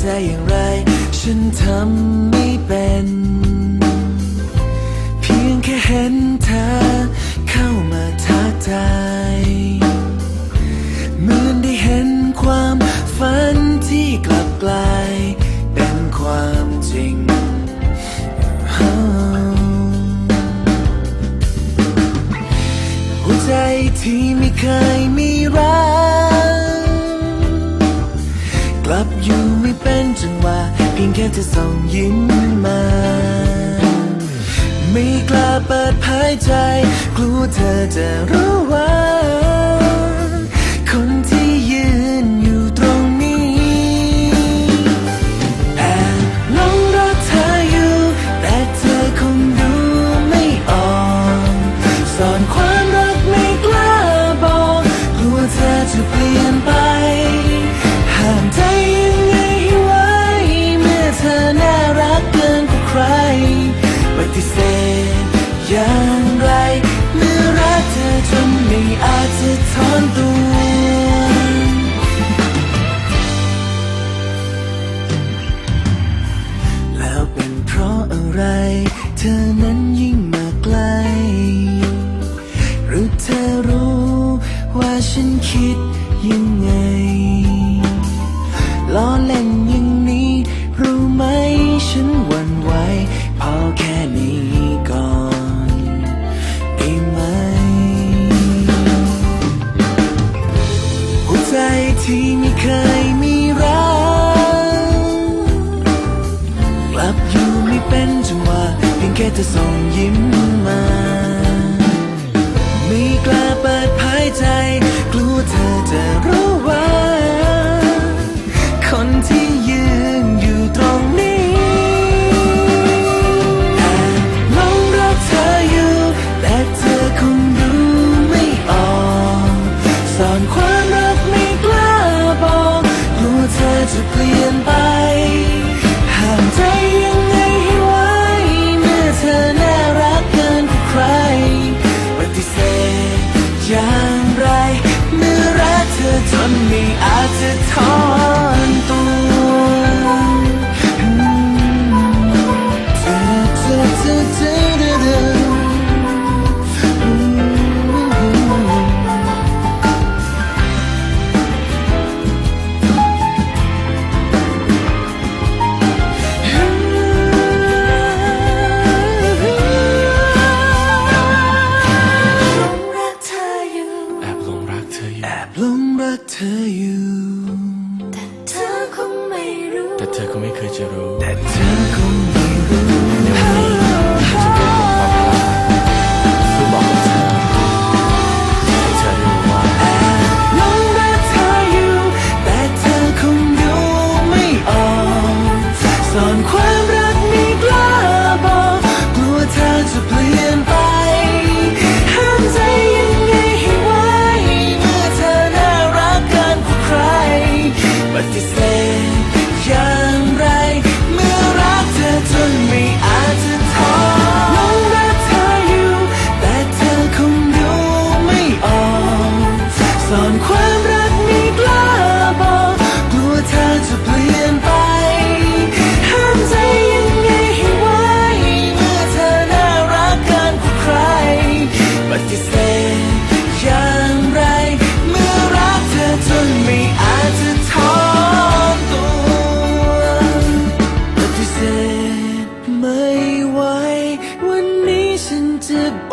ใจอย่างไร ฉันทำไม่เป็น เพียงแค่เห็นเธอเข้ามาทักทายเหมือนได้เห็นความฝันที่กลับกลายเป็นความจริงหัวใจที่ไม่เคยมี ลับอยู่ไม่เป็นจังหวะเพียงแค่เธอส่งยิ้มมา ไม่กล้าเปิดเผยใจ กลัวเธอจะรู้ว่า เป็นจังหวะเพียงแค่เธอส่งยิ้มมา ไม่กล้า รักเธออยู่แอบหลงรักเธออยู่ ธอคงไม่เคยจะรู้แต่เธอคงไม่รู้ในวันนี้ฉันได้บอกความรักเพื่อบอกกับเธอให้เธอรู้ว่าหลงรักเธออยู่แต่เธอคงดูไม่ออกซ่อนความรักไม่กล้าบอกกลัวเธอจะเปลี่ยนไปห้ามใจยังไงให้ไว้เมื่อเธอน่ารักเกินกว่าใครปฏิเสธอ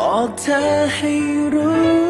บอกเธอให้รู้